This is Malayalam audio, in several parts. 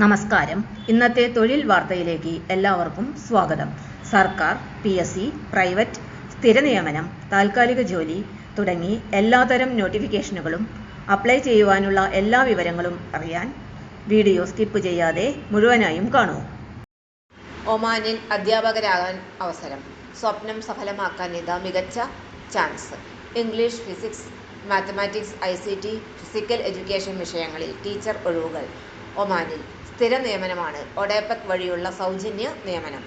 നമസ്കാരം. ഇന്നത്തെ തൊഴിൽ വാർത്തയിലേക്ക് എല്ലാവർക്കും സ്വാഗതം. സർക്കാർ പി എസ് സി പ്രൈവറ്റ് സ്ഥിര നിയമനം താൽക്കാലിക ജോലി തുടങ്ങി എല്ലാതരം നോട്ടിഫിക്കേഷനുകളും അപ്ലൈ ചെയ്യുവാനുള്ള എല്ലാ വിവരങ്ങളും അറിയാൻ വീഡിയോ സ്കിപ്പ് ചെയ്യാതെ മുഴുവനായും കാണൂ. ഒമാനിൽ അധ്യാപകരാകാൻ അവസരം. സ്വപ്നം സഫലമാക്കാൻ ഇതാ മികച്ച chance. English physics mathematics I C T physical education വിഷയങ്ങളിൽ ടീച്ചർ ഒഴിവുകൾ. ഒമാനിൽ സ്ഥിര നിയമനമാണ് ഒഡേപക് വഴിയുള്ള സൗജന്യ നിയമനം.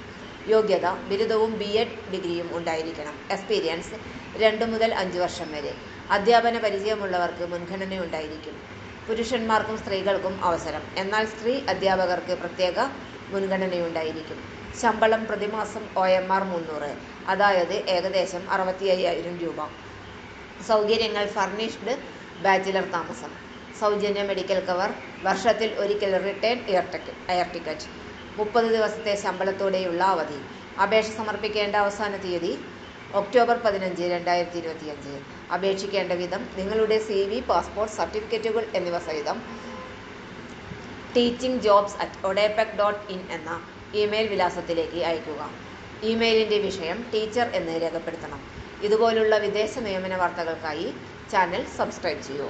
യോഗ്യത ബിരുദവും ബി എഡ് ഡിഗ്രിയും ഉണ്ടായിരിക്കണം. എക്സ്പീരിയൻസ് രണ്ട് മുതൽ അഞ്ച് വർഷം വരെ. അധ്യാപന പരിചയമുള്ളവർക്ക് മുൻഗണനയുണ്ടായിരിക്കും പുരുഷന്മാർക്കും സ്ത്രീകൾക്കും അവസരം. എന്നാൽ സ്ത്രീ അധ്യാപകർക്ക് പ്രത്യേക മുൻഗണനയുണ്ടായിരിക്കും. ശമ്പളം പ്രതിമാസം ഒ എം ആർ മുന്നൂറ്. അതായത് ഏകദേശം അറുപത്തി അയ്യായിരം രൂപ. സൗകര്യങ്ങൾ ഫർണിഷ്ഡ് ബാച്ചിലർ താമസം. സൗജന്യ മെഡിക്കൽ കവർ വർഷത്തിൽ ഒരിക്കൽ return air ticket air ticket മുപ്പത് ദിവസത്തെ ശമ്പളത്തോടെയുള്ള അവധി. അപേക്ഷ സമർപ്പിക്കേണ്ട അവസാന തീയതി ഒക്ടോബർ പതിനഞ്ച് രണ്ടായിരത്തി ഇരുപത്തിയഞ്ച് അപേക്ഷിക്കേണ്ട വിധം നിങ്ങളുടെ സി വി പാസ്പോർട്ട് സർട്ടിഫിക്കറ്റുകൾ എന്നിവ സഹിതം teaching jobs at ODEPC dot in എന്ന ഇമെയിൽ വിലാസത്തിലേക്ക് അയയ്ക്കുക. ഇമെയിലിന്റെ വിഷയം ടീച്ചർ എന്ന് രേഖപ്പെടുത്തണം. ഇതുപോലുള്ള വിദേശ നിയമന വാർത്തകൾക്കായി ചാനൽ സബ്സ്ക്രൈബ് ചെയ്യൂ.